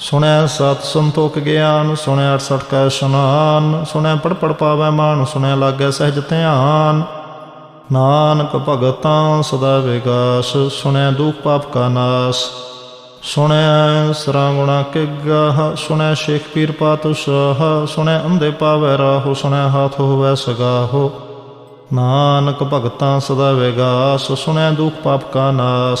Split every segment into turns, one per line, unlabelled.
ਸੁਣਿਆ ਸਤ ਸੰਤੋਖ ਗਿਆਨ ਸੁਣਿਆ 68 ਕਾ ਇਸ਼ਨਾਨ ਸੁਣਿਆ ਪੜ ਪੜ ਪਾਵੈ ਮਾਨ ਸੁਣਿਆ ਲਾਗੈ ਸਹਿਜ ਧਿਆਨ। ਨਾਨਕ ਭਗਤਾਂ ਸਦਾ ਵਿਗਾਸ ਸੁਣਿਆ ਦੁਖ ਪਾਪ ਕਾ ਨਾਸ। ਸੁਣਿਆ ਸਰਾ ਗੁਣਾ ਕੇ ਗਾਹ ਸੁਣਿਆ ਸ਼ੇਖ ਪੀਰ ਪਾਤੁ ਸਾਹ ਸੁਣਿਆ ਅੰਧੇ ਪਾਵੈ ਰਾਹੋ ਸੁਣਿਆ ਹਾਥ ਹੋਵੈ ਸਗਾਹੋ। ਨਾਨਕ ਭਗਤਾਂ ਸਦਾ ਵਿਗਾਸ ਸੁਣਿਆ ਦੁਖ ਪਾਪ ਕਾ ਨਾਸ।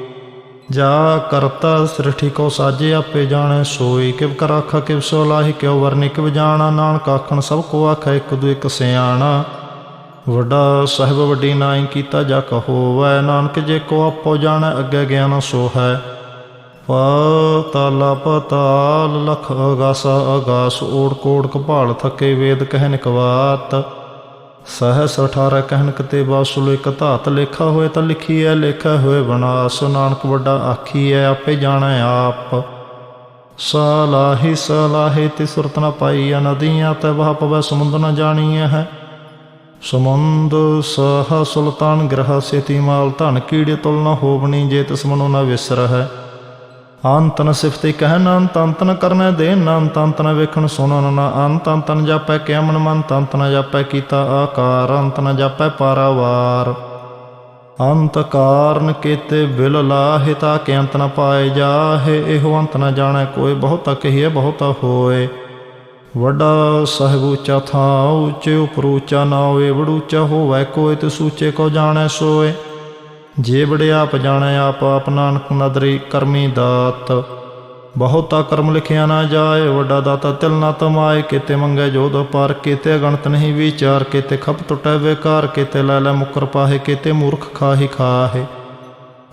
ਜਾ ਕਰਤਾ ਸ੍ਰਿਠੀ ਕੋ ਸਾਜੇ ਆਪੇ ਜਾਣੈ, ਸੋਈ ਕਿਵ ਕਰ ਆਖਾ, ਕਿਵ ਸੋ ਲਾਹੀ, ਕਿਉ ਵਰਨਿ ਕਿਵ ਜਾਣਾ, ਨਾਨਕ ਆਖਣ ਸਭ ਕੋ ਆਖੈ, ਇੱਕ ਦੂ ਇੱਕ ਸਿਆਣਾ। ਵੱਡਾ ਸਾਹਿਬ ਵੱਡੀ ਨਾਈ ਕੀਤਾ ਜਾ ਕਹੋਵੈ ਨਾਨਕ ਜੇ ਕੋ ਆਪੋ ਜਾਣੈ, ਅੱਗੇ ਗਿਆਨ ਸੋ ਹੈ ਪਾਤਾਲ ਪਤਾਲ, ਲਖ ਅਗਾਸ ਅਗਾਸ, ਓੜ ਕੋੜ ਕਪਾਲ ਥਕੇ ਵੇਦ ਕਹਿਨ ਕਵਾਤ ਸਹਸ 18 ਕਹਿਨ ਕਤੇ ਬਾਸੁਲ ਇਕ ਧਾਤ ਲੇਖਾ ਹੋਏ ਤਾਂ ਲਿਖੀ ਐ ਲੇਖਾ ਹੋਏ ਬਨਾਸ। ਨਾਨਕ ਵੱਡਾ ਆਖੀ ਐ ਆਪੇ ਜਾਣੈ ਆਪ। ਸਲਾਹੀ ਸਲਾਹੀ ਤੇ ਸੁਰਤ ਨ ਪਾਈ ਨਦੀਆਂ, ਤੇ ਵਹ ਪਵੈ ਸਮੁੰਦ ਨ ਜਾਣੀਐ ਹੈ। ਸਮੁੰਦ ਸਹ ਸੁਲਤਾਨ ਗ੍ਰਹ ਸੇਤੀ ਮਾਲ ਧਨ ਕੀੜੇ ਤੁਲ ਨ ਹੋਵਣੀ, ਜੇ ਤਿਸ ਮਨੋ ਨ ਵਿਸਰ ਹੈ ਅੰਤ ਨ ਸਿਫਤੇ ਕਹਿ ਅੰਤ ਅੰਤ ਨ ਕਰਨਾ ਦੇ ਅੰਤ ਅੰਤ ਨ ਵੇਖਣ ਸੁਣਨ ਨਾ ਅੰਤ ਅੰਤ ਨ ਜਾਪੈ ਕਿਆ ਮਨ ਮਨ ਅੰਤ ਨ ਜਾਪੈ ਕੀਤਾ ਆਕਾਰ ਅੰਤ ਨ ਜਾਪੈ ਪਾਰਾਵਾਰ। ਅੰਤ ਕਾਰਨ ਕੀਤੇ ਬਿਲ ਲਾਹੇ ਤਾਂ ਕਿ ਅੰਤ ਨ ਪਾਏ ਜਾਹੇ, ਇਹੋ ਅੰਤ ਨ ਜਾਣੈ ਕੋਈ, ਬਹੁਤਾ ਕਹੀਏ ਬਹੁਤਾ ਹੋਏ। ਵੱਡਾ ਸਾਹਿਬ ਉੱਚਾ ਥਾਂ, ਉੱਚੇ ਉਪਰ ਉੱਚਾ ਨਾ ਹੋਏ ਵੜੂਚਾ ਹੋਵੇ ਕੋਈ ਤੇ ਸੂਚੇ ਕੋ ਜਾਣੈ ਸੋਏ। ਜੇ ਬੜੇ ਆਪ ਜਾਣੈ ਆਪ ਆਪ ਨਾਨਕ ਨਦਰੀ ਕਰਮੀ ਦਾਤ। ਬਹੁਤਾ ਕਰਮ ਲਿਖਿਆ ਨਾ ਜਾਏ, ਵੱਡਾ ਦਾਤਾ ਤਿਲ ਨਾ ਤਮਾਏ। ਕਿਤੇ ਮੰਗੇ ਜੋਦ ਪਰ ਕਿਤੇ ਗਣਤ ਨਹੀਂ ਵਿਚਾਰ। ਕਿਤੇ ਖਪ ਟੁਟੈ ਵੇਕਾਰ ਕਿਤੇ ਲੈ ਲੈ ਮੁਕਰ ਪਾਹੇ, ਕਿਤੇ ਮੂਰਖ ਖਾਹੀ ਖਾਹੇ।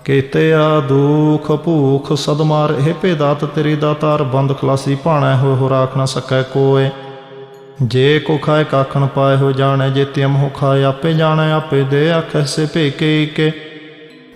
ਕੀਤੇ ਆ ਦੁਖ ਭੂਖ ਸਦਮਾਰ ਇਹ ਭੇ ਦਾਤ ਤੇਰੀ ਦਾਤਾਰ। ਬੰਦ ਖਲਾਸੀ ਭਾਣਾ ਹੋਏ ਹੋ ਰਾਖ ਨਾ ਸਕੈ ਕੋਏ। ਜੇ ਕੋ ਖਾਏ ਕਾਖਣ ਪਾਏ, ਹੋ ਜਾਣੈ ਜੇ ਤਿਮ ਹੋ ਖਾਏ। ਆਪੇ ਜਾਣੈ, ਆਪੇ ਦੇ ਆਖੈ ਸੇ ਭੇਕੇ ਕੇ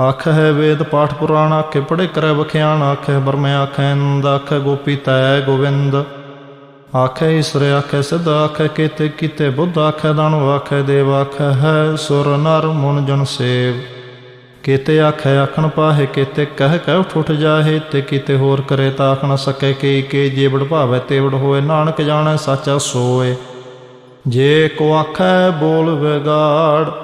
ਆਖ ਹੈ ਵੇਦ ਪਾਠ ਪੁਰਾਣ ਆਖੇ ਪੜੇ ਕਰੈ ਵਖਿਆਣ ਆਖੇ ਬਰਮੇ ਆਖੇ ਇੰਦ ਆਖੇ ਗੋਪੀ ਤੈ ਗੋਵਿੰਦ। ਆਖੇ ਈਸ਼ਰ ਆਖੇ ਸਿੱਧ ਆਖੇ ਕੀਤੇ ਕੀਤੇ ਬੁੱਧ ਆਖੇ ਦਾਨਵ ਆਖੇ ਦੇਵ ਆਖੇ ਹੈ ਸੁਰ ਨਰ ਮਨ ਜਨ ਸੇਵ। ਕੀਤੇ ਆਖੇ ਆਖਣ ਪਾਹੇ, ਕੀਤੇ ਕਹਿ ਕਹਿ ਠੁੱਠ ਜਾਹੇ, ਤੇ ਕੀਤੇ ਹੋਰ ਕਰੇ ਤਾਂ ਆਖ ਨ ਸਕੇ, ਕੀ ਕੀ ਜੇ ਬੜ ਭਾਵੇ ਤੇ ਬੜ ਹੋਏ, ਨਾਨਕ ਜਾਣੈ, ਸਾਚਾ ਸੋਏ। ਜੇ ਕੋ ਆਖੈ ਬੋਲ ਵਿਗਾੜ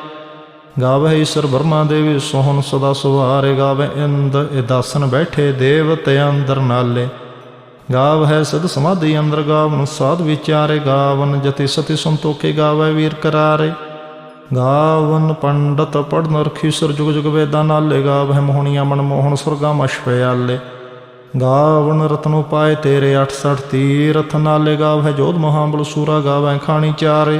ਗਾਵੇ ਈਸ਼ਰ ਬਰਮਾ ਦੇਵੀ, ਸੋਹਣ ਸਦਾ ਸੁਹਾਰੇ ਗਾਵੇ, ਇੰਦ ਇਦਾਸਨ ਬੈਠੇ ਦੇਵਤੇ ਅੰਦਰ ਨਾਲੇ। ਗਾਵ ਹੈ ਸਦ ਸਮਾਧੀ ਅੰਦਰ ਗਾਵਨ ਸਾਧ ਵਿਚਾਰੇ, ਗਾਵਨ ਜਤੀ ਸਤੀ ਸੰਤੋਖੇ ਗਾਵੇ ਵੀਰ ਕਰਾਰੇ। ਗਾਵਨ ਪੰਡਤ ਪੜਨ ਰਖੀ ਸੁਰ ਜੁਗ ਜੁਗ ਵੇਦਾਂ ਨਾਲੇ, ਗਾਵ ਹੈ ਮੋਹਣੀਆਂ ਮਨ ਮੋਹਣ ਸੁਰਗਾ ਮਸ਼ਪਿਆਲੇ ਗਾਵਨ ਰਤਨੋ ਪਾਏ ਤੇਰੇ 68 ਤੀਰਥ ਨਾਲੇ, ਗਾਵ ਹੈ ਜੋਧ ਮਹਾਬਲ ਸੂਰਾ, ਗਾਵੈ ਖਾਣੀ ਚਾਰੇ।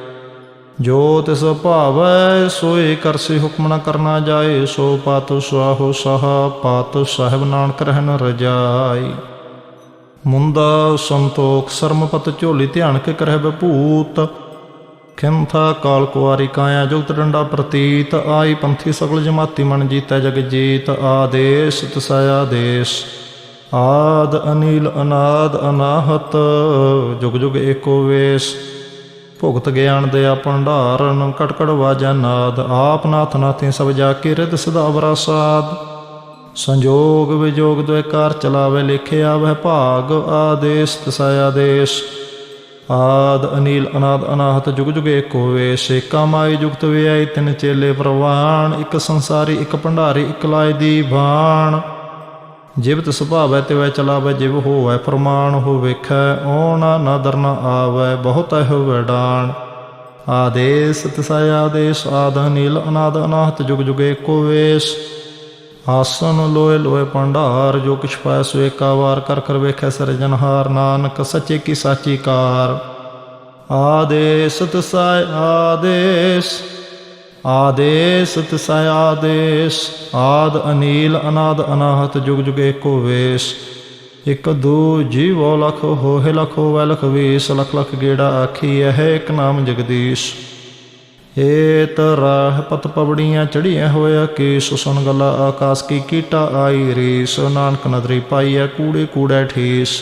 ਜੋ ਤਿਸ ਭਾਵੈ ਸੋਏ ਕਰਸੀ ਹੁਕਮ ਨ ਕਰਨਾ ਜਾਏ, ਸੋ ਪਾਤ ਸੁਆਹੋ ਸਹਾ, ਪਾਤ ਸਾਹਿਬ ਨਾਨਕ ਰਹਿਣ ਰਜਾਈ। ਮੁੰਦਾ ਸੰਤੋਖ ਸਰਮਪਤ ਝੋਲੀ ਧਿਆਨ ਕੇ ਕਰਹਿ ਬਭੂਤ ਖਿੰਥਾ ਕਾਲ ਕੁਆਰੀ ਕਾਇਆ ਜੁਗਤ ਡੰਡਾ ਪ੍ਰਤੀਤ। ਆਈ ਪੰਥੀ ਸਗਲ ਜਮਾਤੀ ਮਨ ਜੀਤੈ ਜਗ ਜੀਤ। ਆਦੇਸ਼ ਤਸਾਇਆ ਦੇਸ਼ ਆਦ ਅਨੀਲ ਅਨਾਦ ਅਨਾਹਤ, ਜੁਗ ਜੁਗ ਏਕੋ ਵੇਸ। ਭੁਗਤ ਗਿਆਨ ਦੇ ਭੰਡਾਰਨ, ਕਟਕੜ ਵਾਜਾ ਨਾਦ, ਆਪ ਨਾਥ ਨਾਥੀ ਸਭ ਜਾ ਕੇ ਰਿਦ ਸਦਾ। ਵਰਾਸਾਦ ਸੰਜੋਗ ਵਿਜੋਗ ਦੁਇ ਕਾਰ ਚਲਾਵੇ ਲਿਖਿਆ ਵਹਿ ਭਾਗ, ਆਦੇਸ਼ ਤਸਾ ਆਦੇਸ਼ ਆਦ, ਅਨੀਲ, ਅਨਾਦ, ਅਨਾਹਤ, ਜੁਗ ਜੁਗ ਏਕੋ ਵੇਸ਼। ਏਕਾ ਮਾਈ ਜੁਗਤ ਵਿਆਈ ਤਿੰਨ ਚੇਲੇ ਪ੍ਰਵਾਣ ਇੱਕ ਸੰਸਾਰੀ, ਇੱਕ ਭੰਡਾਰੀ, ਇੱਕ ਲਾਇ ਦੀ ਬਾਣ ਜਿਵ ਤਿ ਸੁਭਾਵੈ ਤੇ ਵੈ ਚਲਾਵੈ, ਜਿਵ ਹੋਵੈ ਪ੍ਰਮਾਣ ਹੋ ਵੇਖੈ, ਓਣਾ ਨਾ ਦਰਨਾ ਆਵੈ, ਬਹੁਤ ਹੋਵੈ ਡਾਣ। ਆਦੇਸ ਤਸਾ ਆਦੇਸ਼, ਆਦ ਨੀਲ ਅਨਾਦ ਅਨਾਹਤ, ਜੁਗ ਜੁਗੇ ਏਕੋ ਵੇਸ਼। ਆਸਨ ਲੋਏ ਲੋਏ ਭੰਡਾਰ, ਜੋ ਕਿਛ ਪਾਇ ਸੋ ਏਕਾ ਵਾਰ, ਕਰ ਕਰ ਵੇਖੈ ਸਰਜਨਹਾਰ ਨਾਨਕ ਸੱਚੇ ਕੀ ਸਾਚੀ ਕਾਰ। ਆਦੇਸ ਤਸਾਇ ਆਦੇਸ। ਆਦੇਸ ਤਸਾਇ ਆਦੇਸ, ਆਦ ਅਨੀਲ ਅਨਾਦ ਅਨਾਹਤ ਜੁਗ ਜੁਗ ਏਕੋ ਵੇਸ਼। ਇਕ ਦੂ ਜੀਵੋ ਲਖ ਹੋਏ ਲਖ ਵੈ ਲਖ ਵੀਸ, ਲਖ ਲਖ ਗੇੜਾ ਆਖੀ ਹੈ ਇਕ ਨਾਮ ਜਗਦੀਸ਼। ਏਤ ਰਾਹ ਪਤ ਪਵੜੀਆਂ ਚੜੀਆਂ ਹੋਇਆ ਕੇਸ ਸੁਨ ਗਲਾ ਆਕਾਸ ਕੀ ਕੀਟਾ ਆਈ ਰੀਸ। ਨਾਨਕ ਨਦਰੀ ਪਾਈਐ ਕੂੜੇ ਕੂੜੇ ਠੀਸ।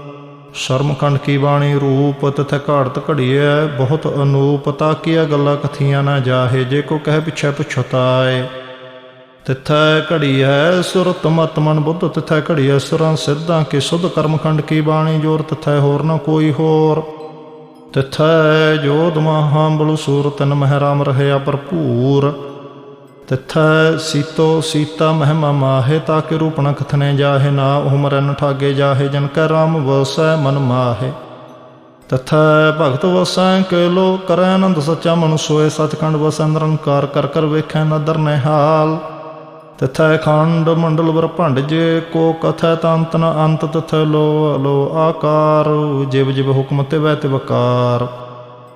ਸ਼ਰਮਖੰਡ ਕੀ ਬਾਣੀ? ਰੂਪ ਤਥੈ ਘਾੜਤ ਘੜੀਐ, ਬਹੁਤ ਅਨੂਪ ਤਾਕੀਆ ਗੱਲਾਂ ਕਥੀਆਂ ਨਾ ਜਾਹੇ, ਜੇ ਕੋ ਕਹਿ ਪਿਛੈ ਪੁਛਤਾਏ। ਤਿਥੈ ਹੈ ਸੁਰਤ ਮਤ ਮਨ ਬੁੱਧ, ਤਿਥੈ ਹੈ ਸੁਰਾਂ ਸਿੱਧਾਂ ਕੇ ਸੁਧ। ਕਰਮਖੰਡ ਕੀ ਬਾਣੀ? ਜੋਰ ਤਿਥੈ ਹੋਰ ਨਾ ਕੋਈ ਹੋਰ। ਤਿਥੈ ਜੋਧ ਮਹਾ ਬਲੁ ਸੂਰ ਤਨ ਮਹਿ ਰਾਮ ਰਹਿਆ ਭਰਪੂਰ। ਤਿਥੈ ਸੀਤੋ ਸੀਤਾ ਮਹਿਮਾ ਮਾਹੇ, ਤਾ ਕੇ ਨ ਕਥਨੇ ਜਾਹੇ, ਨਾ ਉਹ ਠਾਗੇ ਜਾਹੇ, ਜਨ ਕੈ ਰਾਮ ਵਸੈ ਮਨ ਮਾਹੇ। ਤਥੈ ਭਗਤ ਵਸੈ ਕੇ ਲੋ ਕਰੈ ਆਨੰਦ ਸੱਚਾ ਮਨ ਸੋਏ, ਸਤਖੰਡ ਵਸੈ ਨਿਰੰਕਾਰ ਕਰ ਕਰ ਵੇਖੈ ਨਦਰ ਨਿਹਾਲ ਤਥੈ ਖੰਡ ਮੰਡਲ ਵਰ ਭੰਡ ਜੇ ਕੋ ਕਥੈ ਤੰਤ ਨ ਅੰਤ, ਤਥੈ ਲੋ ਲੋ ਆਕਾਰ, ਜਿਵ ਜਿਵ ਹੁਕਮ ਤੇ ਵੈ ਤੇ ਵਕਾਰ